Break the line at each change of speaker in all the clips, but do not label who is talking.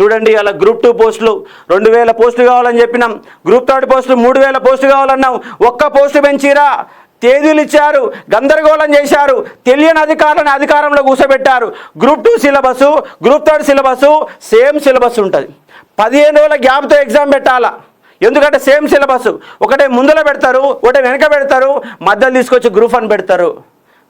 చూడండి అలా group two పోస్టులు రెండు వేల పోస్టులు కావాలని చెప్పినాం. గ్రూప్ థర్డ్ పోస్టులు మూడు వేల పోస్టులు కావాలన్నాం. ఒక్క పోస్టు పెంచిరా. తేదీలు ఇచ్చారు గందరగోళం చేశారు తెలియని అధికారులను అధికారంలో కూర్చోబెట్టారు group two syllabus group third syllabus same syllabus ఉంటుంది. పదిహేను రోజుల గ్యాప్తో ఎగ్జామ్ పెట్టాలా? ఎందుకంటే సేమ్ సిలబస్. ఒకటే ముందర పెడతారు ఒకటే వెనక పెడతారు మధ్యలో తీసుకొచ్చి గ్రూప్ అని పెడతారు.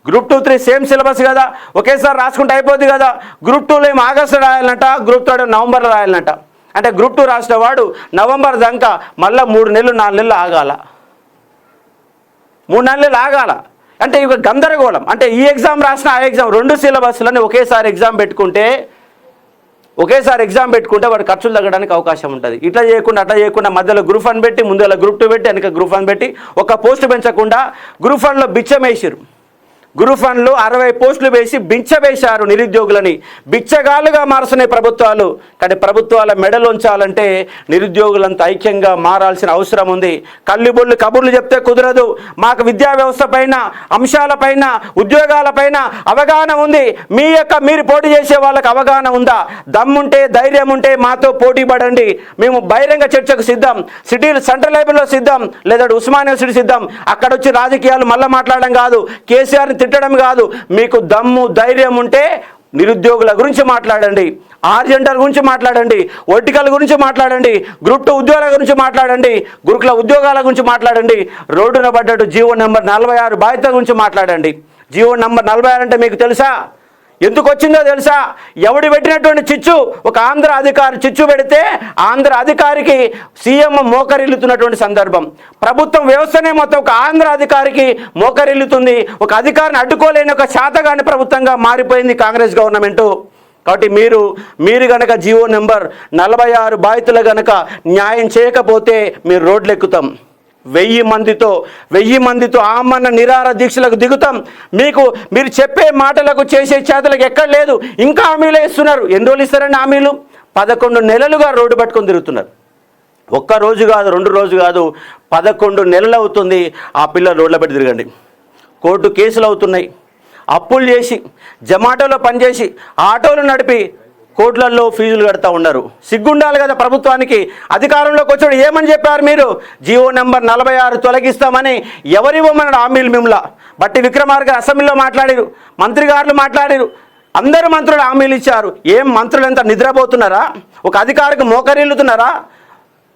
Group two three same syllabus కదా. ఒకేసారి రాసుకుంటే అయిపోద్ది కదా. గ్రూప్ టూలో ఏమో ఆగస్టు రాయాలంట గ్రూప్ థర్డ్ నవంబర్లో రాయాలంట. అంటే గ్రూప్ టూ రాసిన వాడు నవంబర్ దాకా మళ్ళీ మూడు నెలలు నాలుగు నెలలు ఆగాల. మూడు నెలలు ఆగాల. అంటే ఇక గందరగోళం. అంటే ఈ ఎగ్జామ్ రాసిన ఆ ఎగ్జామ్ రెండు సిలబస్లని ఒకేసారి ఎగ్జామ్ పెట్టుకుంటే ఒకేసారి ఎగ్జామ్ పెట్టుకుంటే వాడు ఖర్చులు తగ్గడానికి అవకాశం ఉంటుంది. ఇట్లా చేయకుండా అట్లా చేయకుండా మధ్యలో గ్రూప్ వన్ పెట్టి ముందులో గ్రూప్ టూ పెట్టి వెనక గ్రూప్ వన్ పెట్టి ఒక పోస్ట్ పెంచకుండా గ్రూప్ వన్లో బిచ్చం వేసిరు గురుఫన్లు అరవై పోస్టులు వేసి బించవేశారు నిరుద్యోగులని. బిచ్చగాలుగా మారుస్తున్నాయి ప్రభుత్వాలు. కానీ ప్రభుత్వాల మెడలు ఉంచాలంటే నిరుద్యోగులంతా ఐక్యంగా మారాల్సిన అవసరం ఉంది. కళ్ళుబొళ్ళు కబుర్లు చెప్తే కుదరదు. మాకు విద్యా వ్యవస్థ పైన అంశాలపైన ఉద్యోగాలపైన అవగాహన ఉంది. మీ యొక్క మీరు పోటీ చేసే వాళ్ళకి అవగాహన ఉందా? దమ్ముంటే ధైర్యం ఉంటే మాతో పోటీ పడండి. మేము బహిరంగ చర్చకు సిద్ధం. సిటీలు సెంట్రల్ లైబ్రరీలో సిద్ధం. లేదా ఉస్మానియా సిటీ సిద్ధం. అక్కడ వచ్చి రాజకీయాలు మళ్ళీ మాట్లాడడం కాదు. కేసీఆర్ని తిట్టడం కాదు. మీకు దమ్ము ధైర్యం ఉంటే నిరుద్యోగుల గురించి మాట్లాడండి. ఆర్జెంటర్ గురించి మాట్లాడండి. వర్టికల్ గురించి మాట్లాడండి. గ్రూప్ టూ ఉద్యోగాల గురించి మాట్లాడండి. గురుకుల ఉద్యోగాల గురించి మాట్లాడండి. రోడ్డున పడ్డట్టు జీవో నెంబర్ నలభై ఆరు బాధ్యత గురించి మాట్లాడండి. జీవో నెంబర్ నలభై ఆరు అంటే మీకు తెలుసా? ఎందుకు వచ్చిందో తెలుసా? ఎవడు పెట్టినటువంటి చిచ్చు? ఒక ఆంధ్ర అధికారి చిచ్చు పెడితే ఆంధ్ర అధికారికి సీఎం మోకరిల్లుతున్నటువంటి సందర్భం. ప్రభుత్వం వ్యవస్థనే మొత్తం ఒక ఆంధ్ర అధికారికి మోకరిల్లుతుంది. ఒక అధికారిని అడ్డుకోలేని ఒక శాతగాని ప్రభుత్వంగా మారిపోయింది కాంగ్రెస్ గవర్నమెంటు. కాబట్టి మీరు మీరు గనక జీవో నెంబర్ నలభై ఆరు బాధితులు గనక న్యాయం చేయకపోతే మీరు రోడ్లు ఎక్కుతాం వెయ్యి మందితో వెయ్యి మందితో ఆమన్న నిరార దీక్షలకు దిగుతాం. మీకు మీరు చెప్పే మాటలకు చేసే చేతలకు ఎక్కడ లేదు. ఇంకా హామీలు ఇస్తున్నారు ఎన్ని రోజులు ఇస్తారండి హామీలు? పదకొండు నెలలుగా రోడ్డు పట్టుకొని తిరుగుతున్నారు. ఒక్క రోజు కాదు రెండు రోజు కాదు పదకొండు నెలలు అవుతుంది ఆ పిల్లలు రోడ్ల పెట్టి తిరగండి. కోర్టు కేసులు అవుతున్నాయి. అప్పులు చేసి జమాటోలో పనిచేసి ఆటోలు నడిపి కోట్లల్లో ఫీజులు కడతా ఉన్నారు. సిగ్గుండాలి కదా ప్రభుత్వానికి. అధికారంలోకి వచ్చాడు. ఏమని చెప్పారు మీరు? జియో నెంబర్ నలభై ఆరు తొలగిస్తామని ఎవరివ్వమన్నాడు హామీలు మిమ్మల్ని బట్టి విక్రమార్క అసెంబ్లీలో మాట్లాడారు. మంత్రి గారులు మాట్లాడారు. అందరు మంత్రులు హామీలు ఇచ్చారు. ఏం మంత్రులు ఎంత నిద్రపోతున్నారా? ఒక అధికారికి మోకరిల్లుతున్నారా?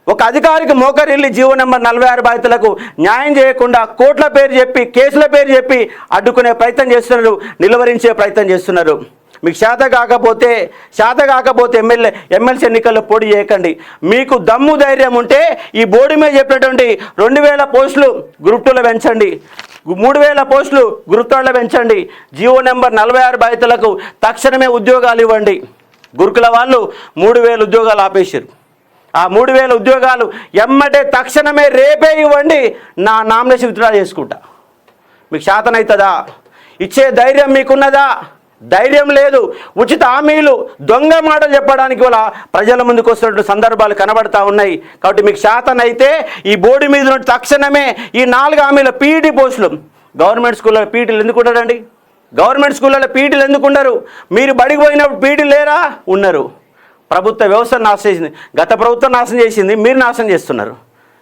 ఒక అధికారికి మోకరిల్లి జీవో నెంబర్ నలభై ఆరు బాధితులకు న్యాయం చేయకుండా కోట్ల పేరు చెప్పి కేసుల పేరు చెప్పి అడ్డుకునే ప్రయత్నం చేస్తున్నారు నిలువరించే ప్రయత్నం చేస్తున్నారు. మీకు శాత కాకపోతే శాత కాకపోతే ఎమ్మెల్యే ఎమ్మెల్సీ ఎన్నికల్లో పోటీ చేయకండి. మీకు దమ్ము ధైర్యం ఉంటే ఈ బోర్డు మీద చెప్పినటువంటి రెండు వేల పోస్టులు గ్రూప్ టూలో పెంచండి. మూడు వేల పోస్టులు గ్రూప్ థర్డ్లో పెంచండి. జియో నెంబర్ నలభై ఆరు బాధితులకు తక్షణమే ఉద్యోగాలు ఇవ్వండి. గురుకుల వాళ్ళు మూడు వేల ఉద్యోగాలు ఆపేశారు. ఆ మూడు వేల ఉద్యోగాలు ఎమ్మటే తక్షణమే రేపే ఇవ్వండి. నా నామినేషన్ విత్డ్రా చేసుకుంటా. మీకు శాతనవుతుందా ఇచ్చే ధైర్యం మీకున్నదా? ధైర్యం లేదు ఉచిత హామీలు దొంగ మాటలు చెప్పడానికి వల్ల ప్రజల ముందుకు వస్తున్నటువంటి సందర్భాలు కనబడతా ఉన్నాయి. కాబట్టి మీకు శాతనైతే ఈ బోర్డు మీద ఉన్న తక్షణమే ఈ నాలుగు హామీల పీఈటీ పోస్టులు. గవర్నమెంట్ స్కూళ్ళలో పీఈటీలు ఎందుకు ఉండరండి? గవర్నమెంట్ స్కూళ్ళలో పీఈటీలు ఎందుకు ఉండరు? మీరు బడికి పోయినప్పుడు పీఈటీలు లేరా? ఉన్నారు ప్రభుత్వ వ్యవస్థ నాశనం చేసింది. గత ప్రభుత్వం నాశనం చేసింది. మీరు నాశనం చేస్తున్నారు.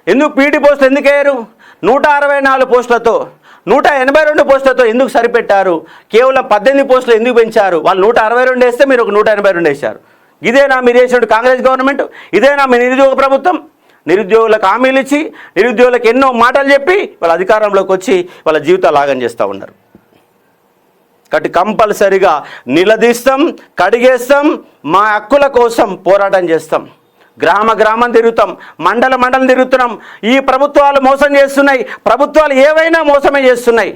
ఎందుకు పీటీ పోస్టులు ఎందుకు వేయరు? నూట అరవై నాలుగు పోస్టులతో నూట ఎనభై రెండు పోస్టులతో ఎందుకు సరిపెట్టారు? కేవలం పద్దెనిమిది పోస్టులు ఎందుకు పెంచారు? వాళ్ళు నూట అరవై రెండు వేస్తే మీరు ఒక నూట ఎనభై రెండు వేశారు. ఇదేనా మీరు వేసినట్టు కాంగ్రెస్ గవర్నమెంట్? ఇదేనా మీ నిరుద్యోగ ప్రభుత్వం? నిరుద్యోగులకు హామీలు ఇచ్చి నిరుద్యోగులకు ఎన్నో మాటలు చెప్పి వాళ్ళ అధికారంలోకి వచ్చి వాళ్ళ జీవితాలు ఆగం చేస్తూ ఉన్నారు. కాబట్టి కంపల్సరిగా నిలదీస్తాం కడిగేస్తాం మా హక్కుల కోసం పోరాటం చేస్తాం. గ్రామ గ్రామం తిరుగుతాం మండల మండలం తిరుగుతున్నాం. ఈ ప్రభుత్వాలు మోసం చేస్తున్నాయి. ప్రభుత్వాలు ఏవైనా మోసమే చేస్తున్నాయి.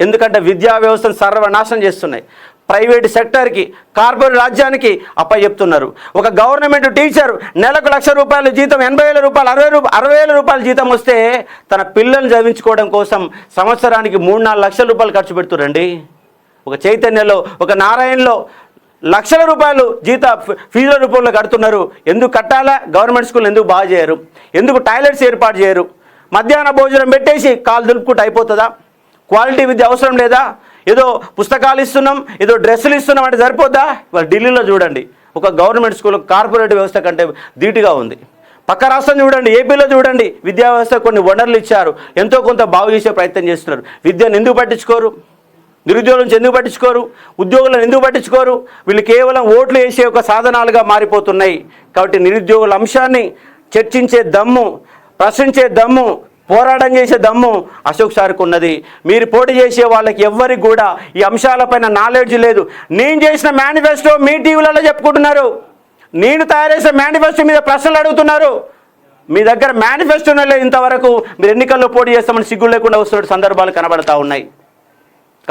ఎందుకంటే విద్యా వ్యవస్థను సర్వనాశనం చేస్తున్నాయి. ప్రైవేట్ సెక్టర్కి కార్పొరేట్ రాజ్యానికి అప్పచెప్తున్నారు. ఒక గవర్నమెంట్ టీచర్ నెలకు లక్ష రూపాయల జీతం ఎనభై వేల రూపాయలు అరవై రూపాయలు అరవై వేల రూపాయల జీతం వస్తే తన పిల్లల్ని చదివించుకోవడం కోసం సంవత్సరానికి మూడు నాలుగు లక్షల రూపాయలు ఖర్చు పెడుతురండి ఒక చైతన్యలో ఒక నారాయణలో లక్షల రూపాయలు జీత ఫీజుల రూపంలో కడుతున్నారు. ఎందుకు కట్టాలా? గవర్నమెంట్ స్కూల్ ఎందుకు బాగా చేయరు? ఎందుకు టాయిలెట్స్ ఏర్పాటు చేయరు? మధ్యాహ్న భోజనం పెట్టేసి కాలు దులుపుకుంటూ అయిపోతుందా? క్వాలిటీ విద్య అవసరం లేదా? ఏదో పుస్తకాలు ఇస్తున్నాం ఏదో డ్రెస్సులు ఇస్తున్నాం అంటే సరిపోద్దా? ఇవాళ ఢిల్లీలో చూడండి. ఒక గవర్నమెంట్ స్కూల్ కార్పొరేట్ వ్యవస్థ కంటే ధీటుగా ఉంది. పక్క రాష్ట్రం చూడండి ఏపీలో చూడండి. విద్యా వ్యవస్థ కొన్ని వనరులు ఇచ్చారు. ఎంతో కొంత బాగు చేసే ప్రయత్నం చేస్తున్నారు. విద్యను ఎందుకు పట్టించుకోరు? నిరుద్యోగుల నుంచి ఎందుకు పట్టించుకోరు? ఉద్యోగులను ఎందుకు పట్టించుకోరు? వీళ్ళు కేవలం ఓట్లు వేసే ఒక సాధనాలుగా మారిపోతున్నాయి. కాబట్టి నిరుద్యోగుల అంశాన్ని చర్చించే దమ్ము ప్రశ్నించే దమ్ము పోరాటం చేసే దమ్ము అశోక్ సార్కు ఉన్నది. మీరు పోటీ చేసే వాళ్ళకి ఎవ్వరికి కూడా ఈ అంశాలపైన నాలెడ్జ్ లేదు. నేను చేసిన మేనిఫెస్టో మీ టీవీలలో చెప్పుకుంటున్నారు. నేను తయారు చేసిన మేనిఫెస్టో మీద ప్రశ్నలు అడుగుతున్నారు. మీ దగ్గర మేనిఫెస్టోనే ఇంతవరకు. మీరు ఎన్నికల్లో పోటీ చేస్తామని సిగ్గు లేకుండా వస్తున్న సందర్భాలు కనబడతా ఉన్నాయి.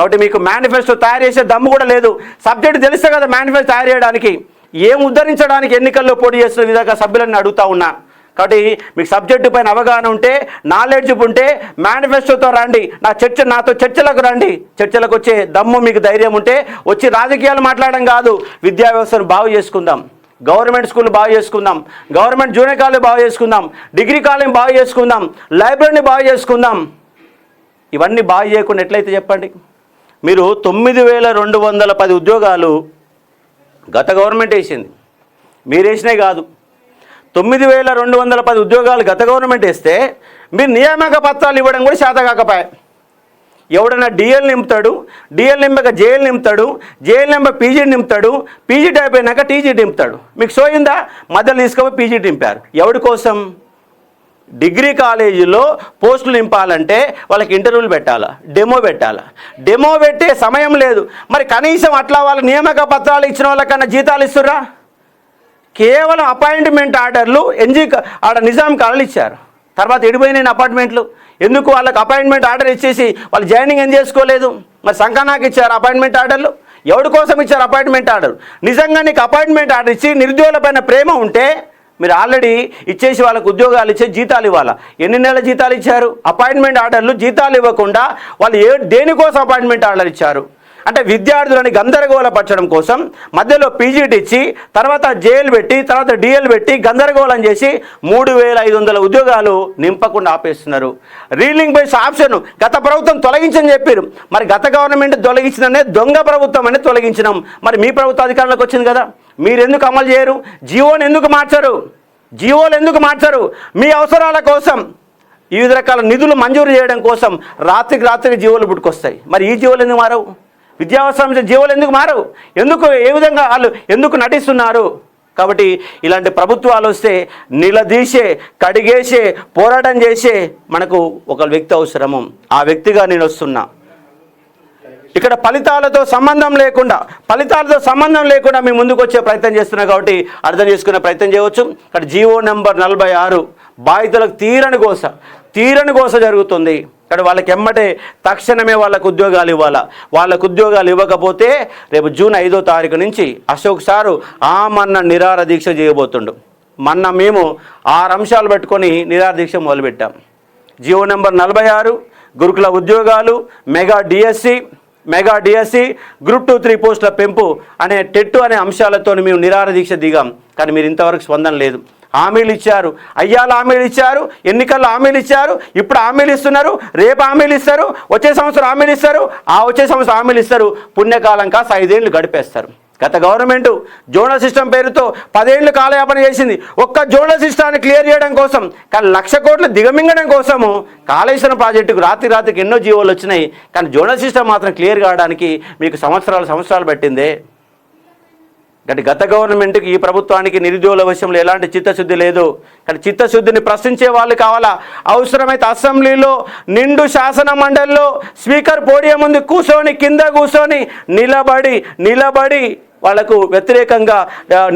కాబట్టి మీకు మేనిఫెస్టో తయారు చేసే దమ్ము కూడా లేదు. సబ్జెక్ట్ తెలిస్తే కదా మేనిఫెస్టో తయారు చేయడానికి. ఏం ఉద్ధరించడానికి ఎన్నికల్లో పోటీ చేస్తున్న విధంగా సభ్యులను అడుగుతా ఉన్నా. కాబట్టి మీకు సబ్జెక్టు పైన అవగాహన ఉంటే నాలెడ్జ్ ఉంటే మేనిఫెస్టోతో రండి. నా చర్చ నాతో చర్చలకు రండి. చర్చలకు వచ్చే దమ్ము మీకు ధైర్యం ఉంటే వచ్చి రాజకీయాలు మాట్లాడడం కాదు. విద్యా వ్యవస్థను బాగు చేసుకుందాం. గవర్నమెంట్ స్కూల్ బాగు చేసుకుందాం. గవర్నమెంట్ జూనియర్ కాలేజ్ బాగు చేసుకుందాం. డిగ్రీ కాలేజ్ బాగు చేసుకుందాం. లైబ్రరీని బాగు చేసుకుందాం. ఇవన్నీ బాగు చేయకుండా ఎట్లయితే చెప్పండి? మీరు తొమ్మిది వేల రెండు వందల పది ఉద్యోగాలు గత గవర్నమెంట్ వేసింది. మీరు వేసినే కాదు. తొమ్మిది వేల రెండు వందల పది ఉద్యోగాలు గత గవర్నమెంట్ వేస్తే మీరు నియామక పత్రాలు ఇవ్వడం కూడా శాత కాకపోయా. ఎవడన్నా డిఎల్ నింపుతాడు డిఎల్ నింపక జేఎల్ నింపుతాడు జేఎల్ నింప పీజీ నింపుతాడు పీజీ అయిపోయినాక టీజీ నింపుతాడు. మీకు సోయిందా మధ్యలో తీసుకుపోయి పీజీ నింపారు. ఎవడి కోసం? డిగ్రీ కాలేజీలో పోస్టులు నింపాలంటే వాళ్ళకి ఇంటర్వ్యూలు పెట్టాలా? డెమో పెట్టాలా? డెమో పెట్టే సమయం లేదు. మరి కనీసం అట్లా వాళ్ళ నియామక పత్రాలు ఇచ్చిన వాళ్ళకన్నా జీతాలు ఇస్తుర్రా? కేవలం అపాయింట్మెంట్ ఆర్డర్లు ఎన్జీ ఆడ నిజాం కాళ్ళు ఇచ్చారు. తర్వాత ఎడిపోయిన అపాయింట్మెంట్లు. ఎందుకు వాళ్ళకి అపాయింట్మెంట్ ఆర్డర్ ఇచ్చేసి వాళ్ళు జాయినింగ్ ఏం చేసుకోలేదు? మరి సంకనాకి ఇచ్చారు అపాయింట్మెంట్ ఆర్డర్లు? ఎవరి కోసం ఇచ్చారు అపాయింట్మెంట్ ఆర్డర్? నిజంగా నీకు అపాయింట్మెంట్ ఆర్డర్ ఇచ్చి నిరుద్యోగుల ప్రేమ ఉంటే మీరు ఆల్రెడీ ఇచ్చేసి వాళ్ళకు ఉద్యోగాలు ఇచ్చే జీతాలు ఇవ్వాలా? ఎన్ని నెలల జీతాలు ఇచ్చారు? అపాయింట్మెంట్ ఆర్డర్లు జీతాలు ఇవ్వకుండా వాళ్ళు ఏ దేనికోసం అపాయింట్మెంట్ ఆర్డర్ ఇచ్చారు? అంటే విద్యార్థులని గందరగోళపరచడం కోసం మధ్యలో పీజీటీ ఇచ్చి తర్వాత జేఎల్ పెట్టి తర్వాత డిఎల్ పెట్టి గందరగోళం చేసి మూడు వేల ఐదు వందల ఉద్యోగాలు నింపకుండా ఆపేస్తున్నారు. రీలింగ్ బేస్ ఆప్షన్ గత ప్రభుత్వం తొలగించని చెప్పారు. మరి గత గవర్నమెంట్ తొలగించిందనే దొంగ ప్రభుత్వం అనేది తొలగించినాం. మరి మీ ప్రభుత్వ అధికారంలోకి వచ్చింది కదా. మీరు ఎందుకు అమలు చేయరు? జియోని ఎందుకు మార్చరు? జియోలు ఎందుకు మార్చరు? మీ అవసరాల కోసం వివిధ రకాల నిధులు మంజూరు చేయడం కోసం రాత్రికి రాత్రికి జీవోలు పుట్టుకొస్తాయి. మరి ఈ జీవోలు ఎందుకు మారవు? విద్యావసరం జీవోలు ఎందుకు మారవు? ఎందుకు ఏ విధంగా వాళ్ళు ఎందుకు నటిస్తున్నారు? కాబట్టి ఇలాంటి ప్రభుత్వాలు వస్తే నిలదీసే కడిగేసే పోరాటం చేసే మనకు ఒక వ్యక్తి అవసరము. ఆ వ్యక్తిగా నేను వస్తున్నా. ఇక్కడ ఫలితాలతో సంబంధం లేకుండా ఫలితాలతో సంబంధం లేకుండా మేము ముందుకు వచ్చే ప్రయత్నం చేస్తున్నాం కాబట్టి అర్థం చేసుకునే ప్రయత్నం చేయవచ్చు. ఇక్కడ జీవో నెంబర్ నలభై ఆరు బాధితులకు తీరని కోస తీరని కోస జరుగుతుంది. కానీ వాళ్ళకి ఎమ్మటే తక్షణమే వాళ్ళకు ఉద్యోగాలు ఇవ్వాలా? వాళ్ళకు ఉద్యోగాలు ఇవ్వకపోతే రేపు జూన్ ఐదో తారీఖు నుంచి అశోక్ సారు ఆ మన్న నిరార దీక్ష చేయబోతుండు. మొన్న మేము ఆరు అంశాలు పెట్టుకొని నిరార దీక్ష మొదలుపెట్టాం. జియో నెంబర్ నలభై ఆరు గురుకుల ఉద్యోగాలు mega DSC mega DSC group two three పోస్టుల పెంపు అనే టెట్టు అనే అంశాలతో మేము నిరార దీక్ష దిగాం. కానీ మీరు ఇంతవరకు స్పందన లేదు. హామీలు ఇచ్చారు. అయ్యాలు హామీలు ఇచ్చారు ఎన్నికల్లో హామీలు ఇచ్చారు ఇప్పుడు హామీలు ఇస్తున్నారు రేపు హామీలు ఇస్తారు వచ్చే సంవత్సరం హామీలు ఇస్తారు ఆ వచ్చే సంవత్సరం హామీలు ఇస్తారు పుణ్యకాలం కాస్త ఐదేళ్ళు గడిపేస్తారు. గత గవర్నమెంట్ జోనల్ సిస్టమ్ పేరుతో పదేళ్ళు కాలయాపన చేసింది. ఒక్క జోనల్ సిస్టాన్ని క్లియర్ చేయడం కోసం కానీ లక్ష కోట్లు దిగమింగడం కోసము కాళేశ్వరం ప్రాజెక్టుకు రాత్రి రాత్రికి ఎన్నో జీవోలు వచ్చినాయి. కానీ జోనల్ సిస్టమ్ మాత్రం క్లియర్ కావడానికి మీకు సంవత్సరాలు సంవత్సరాలు పట్టిందే. కానీ గత గవర్నమెంట్కి ఈ ప్రభుత్వానికి నిరుద్యోగుల విషయంలో ఎలాంటి చిత్తశుద్ధి లేదు. కానీ చిత్తశుద్ధిని ప్రశ్నించే వాళ్ళు కావాలా? అవసరమైతే అసెంబ్లీలో నిండు శాసన మండలిలో స్పీకర్ పోడియం ముందు కూర్చొని కింద కూర్చొని నిలబడి నిలబడి వాళ్ళకు వ్యతిరేకంగా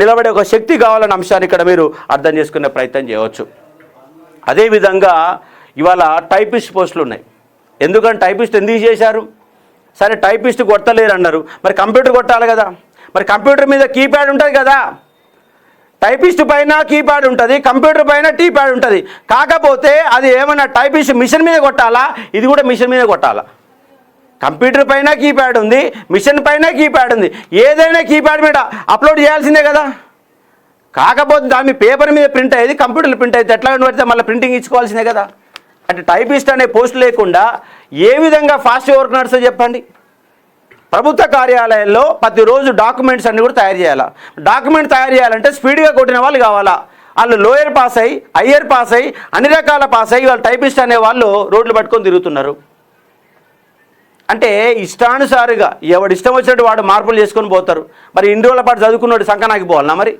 నిలబడే ఒక శక్తి కావాలన్న అంశాన్ని ఇక్కడ మీరు అర్థం చేసుకునే ప్రయత్నం చేయవచ్చు. అదేవిధంగా ఇవాళ టైపిస్ట్ పోస్టులు ఉన్నాయి. ఎందుకంటే టైపిస్ట్ ఎందుకు చేశారు? సరే టైపిస్ట్ కొట్టలేరు అన్నారు మరి కంప్యూటర్ కొట్టాలి కదా. మరి కంప్యూటర్ మీద కీప్యాడ్ ఉంటుంది కదా. టైపిస్ట్ పైన కీప్యాడ్ ఉంటుంది కంప్యూటర్ పైన టీప్యాడ్ ఉంటుంది. కాకపోతే అది ఏమన్నా టైపిస్ట్ మిషన్ మీద కొట్టాలా? ఇది కూడా మిషన్ మీద కొట్టాలా? కంప్యూటర్ పైన కీప్యాడ్ ఉంది మిషన్ పైన కీప్యాడ్ ఉంది. ఏదైనా కీప్యాడ్ మీద అప్లోడ్ చేయాల్సిందే కదా. కాకపోతే దాని పేపర్ మీద ప్రింట్ అయ్యేది కంప్యూటర్లో ప్రింట్ అయితే ఎట్లా పడితే మళ్ళీ ప్రింటింగ్ ఇచ్చుకోవాల్సిందే కదా. అంటే టైపిస్ట్ అనే పోస్ట్ లేకుండా ఏ విధంగా ఫాస్ట్ వర్క్ నడుస్తుందో చెప్పండి. ప్రభుత్వ కార్యాలయాల్లో ప్రతిరోజు డాక్యుమెంట్స్ అన్నీ కూడా తయారు చేయాలా? డాక్యుమెంట్ తయారు చేయాలంటే స్పీడ్గా కొట్టిన వాళ్ళు కావాలా? వాళ్ళు లోయర్ పాస్ అయ్యి హయ్యర్ పాస్ అయ్యి అన్ని రకాల పాస్ అయ్యి వాళ్ళు టైపిస్ట్ అనే వాళ్ళు రోడ్లు పట్టుకొని తిరుగుతున్నారు. అంటే ఇష్టానుసారిగా ఎవడు ఇష్టం వచ్చినట్టు వాడు మార్పులు చేసుకొని పోతారు. మరి ఇన్ని రోజుల పాటు చదువుకున్నాడు సంకనాకి పోవాలన్నా మరి?